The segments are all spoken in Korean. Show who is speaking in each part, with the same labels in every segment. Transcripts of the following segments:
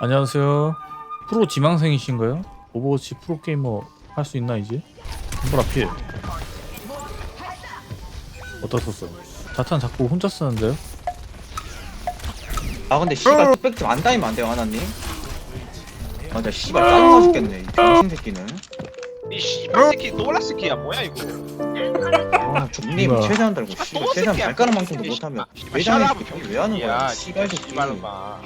Speaker 1: 안녕하세요. 프로 지망생이신가요? 오버워치 프로게이머 할 수 있나 이제? 한번 앞에 어디다 썼어? 자탄 자꾸 혼자 쓰는데요?
Speaker 2: 아 근데 씨발 뚝배기 좀안 다니면 안 돼요 하나님? 아 진짜 씨발 짜증나 죽겠네 이 병신 새끼는
Speaker 3: 이 씨발 새끼 노라 새끼야 뭐야 이거
Speaker 2: 아 족님
Speaker 1: 뭐야.
Speaker 2: 최대한 달고 씨발 최대한 발가락만큼도 못하면 회장이 새끼 왜 하는 거야 씨발 새끼
Speaker 3: 씨발로마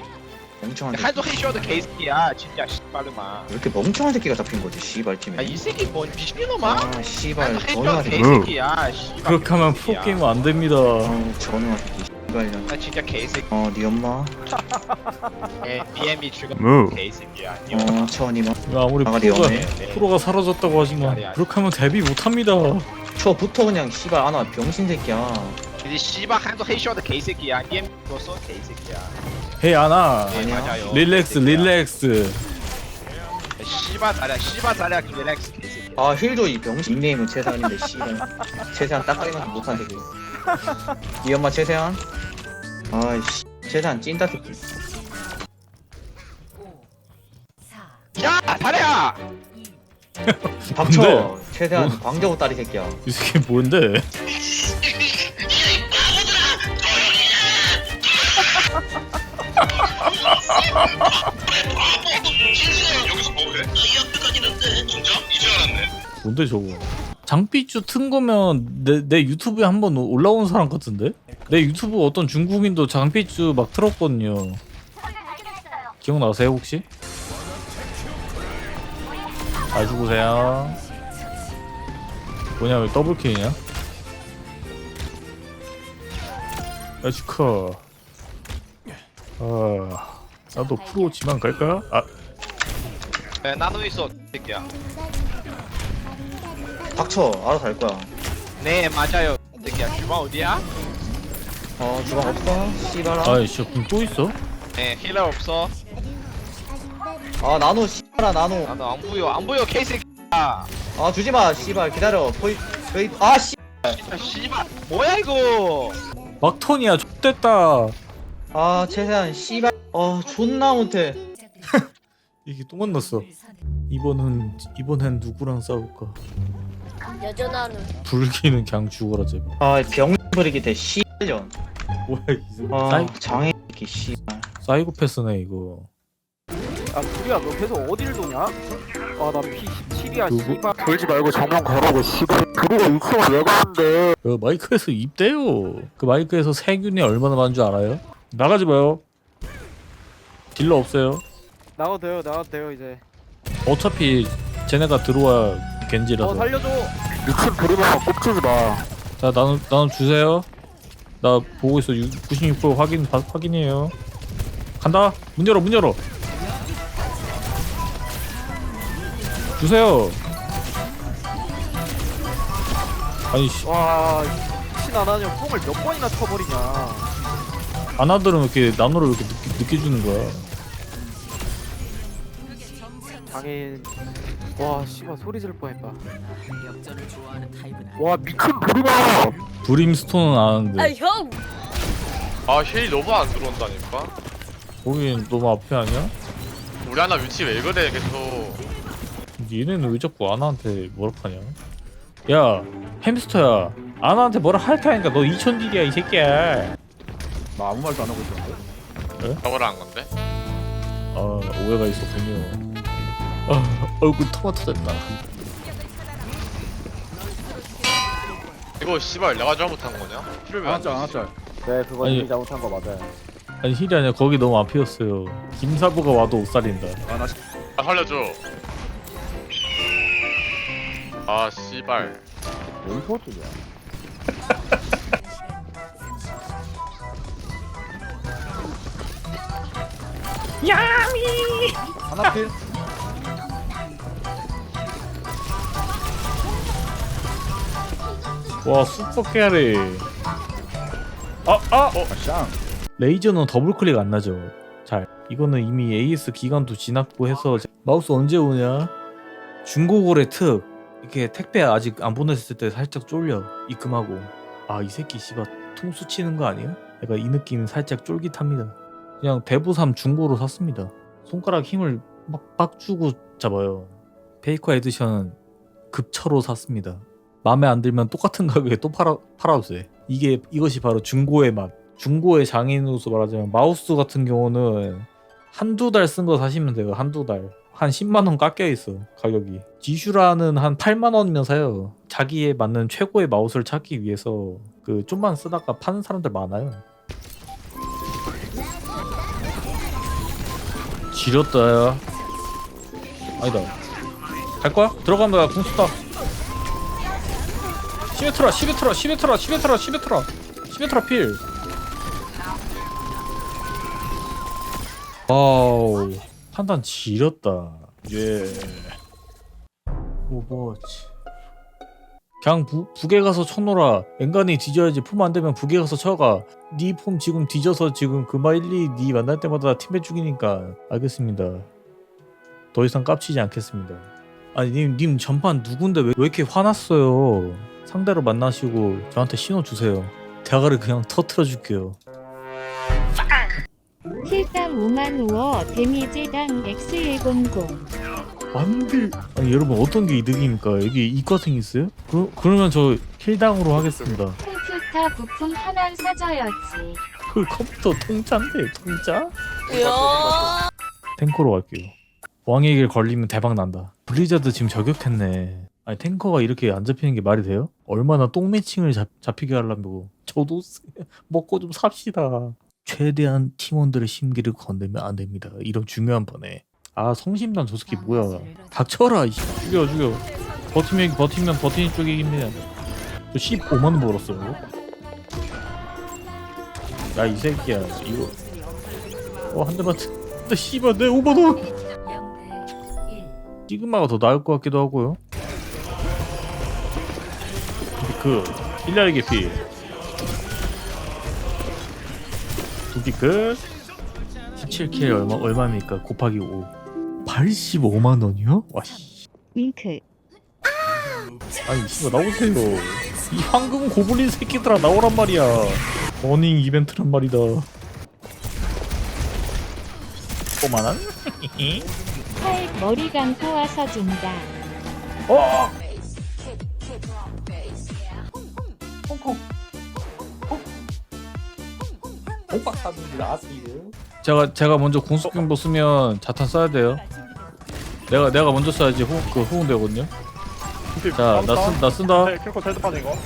Speaker 2: 멍청한 새끼.
Speaker 3: 한도 해셔도 개새끼야. 진짜 씨발로마
Speaker 2: 왜 이렇게 멍청한 새끼가 잡힌 거지 씨발 팀에?
Speaker 3: 아이 새끼 뭐 미친놈아?
Speaker 2: 아 씨발.
Speaker 3: 한도
Speaker 2: 전화 새끼.
Speaker 3: 개새끼야 씨발.
Speaker 1: 그렇게 하면
Speaker 3: 개새끼야.
Speaker 1: 프로게이머 안 됩니다.
Speaker 2: 어 전화 새끼 씨발년
Speaker 3: 나 진짜 개새끼.
Speaker 2: 어네 엄마?
Speaker 3: 예, BM이 죽은
Speaker 1: 뭐?
Speaker 3: 개새끼야.
Speaker 2: 어 천이마
Speaker 1: 아무리
Speaker 2: 아가리
Speaker 1: 프로가,
Speaker 2: 없네.
Speaker 1: 프로가 사라졌다고 하지만 그렇게 하면 데뷔 못합니다.
Speaker 2: 초부터 그냥 씨발. 아나 병신 새끼야.
Speaker 3: 이 씨발 한도 해셔도 개새끼야. BM 로서 개새끼야
Speaker 1: 헤이 아나.
Speaker 3: 예
Speaker 2: 아니야.
Speaker 3: 맞아요.
Speaker 1: 릴렉스. 릴렉스.
Speaker 3: 씨발 자랴 씨발 자랴 릴렉스.
Speaker 2: 아 힐조 이 병신 닉네임은 최세한인데 씨발 최세한 따까리만큼 못한 새끼. 이 엄마 최세한? 아이씨 최세한 찐따 새끼.
Speaker 3: 야 자랴
Speaker 2: 닥쳐. 최세한 광저우 딸이 새끼야.
Speaker 1: 이 새끼 뭔데? 뭔데 저거? 장삐쭈 튼 거면 내, 내 유튜브에 한 번 올라온 사람 같은데? 내 유튜브 어떤 중국인도 장삐쭈 막 틀었거든요. 기억나세요 혹시? 잘 죽으세요. 뭐냐 왜 더블 킬이냐? 야 축하. 아 나도 프로 지만 갈까? 아.
Speaker 3: 네, 나도 있어 새끼야.
Speaker 2: 닥쳐. 알아서 할 거야.
Speaker 3: 네 맞아요 새끼야. 주방 어디야?
Speaker 2: 어 주방 없어? 씨발아
Speaker 1: 아이씨 그럼 또 있어?
Speaker 3: 네 힐러 없어.
Speaker 2: 아 나노 씨발아 나노.
Speaker 3: 나도 안 보여 안 보여 개새끼야.
Speaker 2: 아 주지마 씨발. 기다려. 포이 포이 아 씨.
Speaker 3: 아, 씨발. 뭐야 이거?
Speaker 1: 막턴이야 X됐다
Speaker 2: 아 최세한 씨발. 어 존나 못해.
Speaker 1: 이게 또 만났어. 이번은 이번엔 누구랑 싸울까?
Speaker 4: 여전하는
Speaker 1: 불기는 그냥 죽어라 제발.
Speaker 2: 아 병버리기 대 씨발년
Speaker 1: 뭐야 이 새끼
Speaker 2: 아
Speaker 1: 사이,
Speaker 2: 장애 새끼 씨발.
Speaker 1: 사이코패스네 이거.
Speaker 5: 야 둘이야 너 계속 어디를 도냐? 아나 P17이야
Speaker 1: 누구?
Speaker 5: 씨발. 돌지 말고 정면 걸어고 씨발. 그리고 2층을 왜 가는데?
Speaker 1: 그 마이크에서 입대요. 그 마이크에서 세균이 얼마나 많은 줄 알아요? 나가지 마요. 딜러 없어요.
Speaker 5: 나가도 돼요 나가도 돼요 이제.
Speaker 1: 어차피 쟤네가 들어와 겐지라서.
Speaker 5: 어 살려줘. 미친 부리만 꼽지지 마.
Speaker 1: 자 나눠 나눠 주세요. 나 보고 있어. 96% 확인 바, 확인이에요. 간다. 문 열어 문 열어. 주세요. 아니 씨,
Speaker 5: 와 미친 안 하냐. 뽕을 몇 번이나 쳐버리냐
Speaker 1: 아나들은 왜 이렇게 나노를 왜 이렇게 늦게, 늦게 주는 거야.
Speaker 5: 장애인 와 씨발 소리 지를 뻔했다. 와 미친 부리만
Speaker 1: 브림스톤은 아는데.
Speaker 4: 아형!
Speaker 6: 아 힐이 너무 안 들어온다니까?
Speaker 1: 거긴 너무 앞에 아니야?
Speaker 6: 우리 하나 위치 왜 그래 계속?
Speaker 1: 얘네는 왜 자꾸 아나한테 뭐라 하냐? 야 햄스터야. 아나한테 뭐라 할 테니까 너 2000딜이야 이 새끼야
Speaker 5: 나 아무 말도 안 하고 있었는데?
Speaker 6: 저거를 한 건데?
Speaker 1: 아 오해가 있었군요. 아 얼굴 토마토 됐다.
Speaker 6: 이거 씨발 내가 잘못한 거냐? 힐을 왜안 주지?
Speaker 5: 네 그거
Speaker 1: 아니,
Speaker 5: 이미 잘못한 거 맞아요.
Speaker 1: 아니 힐이 아니라 거기 너무 앞이었어요. 김사부가 와도 못 살린다.
Speaker 6: 아 살려줘. 아 씨발.
Speaker 5: 뭔 소리야
Speaker 2: 하나 필
Speaker 1: 와 슈퍼 캐리 아! 아! 어. 레이저는 더블 클릭 안 나죠 잘 이거는 이미 AS 기간도 지났고 해서 마우스 언제 오냐 중고거래 특 이렇게 택배 아직 안 보냈을 때 살짝 쫄려 입금하고 아 이 새끼 씨발 통수 치는 거 아니야? 약간 이 느낌 살짝 쫄깃합니다 그냥 대부삼 중고로 샀습니다. 손가락 힘을 막, 빡 주고 잡아요. 페이커 에디션은 급처로 샀습니다. 마음에 안 들면 똑같은 가격에 또 팔아 팔아도 돼. 이게 이것이 바로 중고의 맛. 중고의 장인으로서 말하자면 마우스 같은 경우는 한두 달 쓴 거 사시면 돼요. 한두 달. 한 10만 원 깎여 있어 가격이. 지슈라는 한 8만 원이면 사요. 자기에 맞는 최고의 마우스를 찾기 위해서 그 좀만 쓰다가 파는 사람들 많아요. 지렸다 야. 아니다. 갈 거야? 들어가면 나궁 쏜다. 시메트라, 시메트라, 시메트라, 시메트라, 시메트라, 시메트라 필. 와우, 판단 지렸다. 예. 오버워치. 그냥 부, 북에 가서 쳐놓라. 앵간히 뒤져야지. 폼 안 되면 북에 가서 쳐가. 니폼 지금 뒤져서 지금 그마일리 니 만날 때마다 팀배 죽이니까 알겠습니다. 더 이상 깝치지 않겠습니다. 아니 님, 님 전판 누군데 왜, 왜 이렇게 화났어요? 상대로 만나시고 저한테 신호 주세요. 대가를 그냥 터트려 줄게요.
Speaker 7: 킬당 5만 우어 데미지당 X100
Speaker 1: 안돼. 아니 여러분 어떤 게 이득입니까? 여기 이과생 있어요? 그, 그러면 저 킬당으로 하겠습니다.
Speaker 7: 컴퓨터 부품 하나 사줘야지
Speaker 1: 그 컴퓨터 통짜인데 통짜?
Speaker 4: 이야.
Speaker 1: 탱커로 갈게요. 왕의 길 걸리면 대박 난다. 블리자드 지금 저격했네. 아니 탱커가 이렇게 안 잡히는 게 말이 돼요? 얼마나 똥매칭을 잡, 잡히게 하려고 저도 쓰- 먹고 좀 삽시다. 최대한 팀원들의 심기를 건들면 안 됩니다. 이런 중요한 번에. 아 성심단 저 새끼 뭐야? 닥쳐라. 이 씨. 죽여 죽여. 버티면 버티면 버티는 쪽이 이깁니다. 저 15만 원 벌었어요. 야이 새끼야 이거 어한 대만 나 씨발 내 5만 원. 시그마가 더 나을 것 같기도 하고요. 그 일라리 개피 두기 끝. 17킬 얼마 얼마입니까? 곱하기 5. 85만 원이요? 와 씨.
Speaker 7: 윙크
Speaker 1: 아니 씨발 나오세요. 이 황금 고블린 새끼들아 나오란 말이야. 버닝 이벤트란 말이다. 꼬만한?
Speaker 7: 팔 머리 감고 와서 준다
Speaker 1: 어! 홍콩 제가 제가 먼저 궁수경보 쓰면 자탄 써야 돼요. 내가 내가 먼저 써야지 호, 그 호응 되거든요. 자, 나 쓴 나 쓴다.
Speaker 8: 네, 킬코 잘 빠진 거.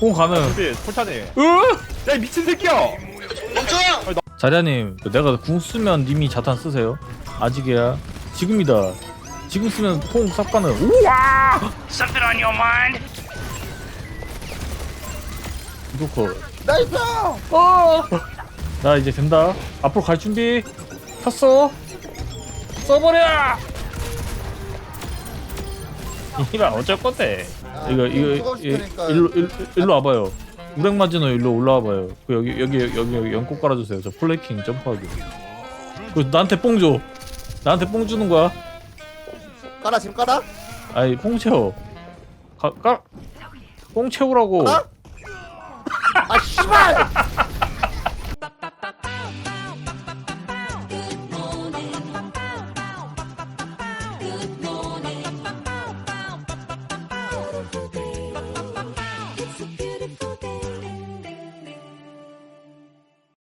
Speaker 1: 호응 가능.
Speaker 8: 준비, 콜차니.
Speaker 1: 으!
Speaker 8: 야, 이 미친 새끼야!
Speaker 1: 자리아님, 내가 궁 쓰면 님이 자탄 쓰세요. 아직이야. 지금이다. 지금 쓰면 호응 싹 가능. 우와! 이거 컷. 나이스! 어! 나 이제 된다. 앞으로 갈 준비. 탔어. 써버려! 이라 어쩔 건데? 이거 이거 이- 일로 일로 일로 와봐요. 우랭 마지노 일로 올라와봐요. 그 여기 여기 여기 여기 연꽃 깔아주세요. 저 플래킹 점프하기. 그 나한테 뽕 줘. 나한테 뽕 주는 거야.
Speaker 9: 깔아 지금 깔아?
Speaker 1: 아이 뽕 채워. 가, 가. 뽕 채우라고.
Speaker 9: 아 씨발!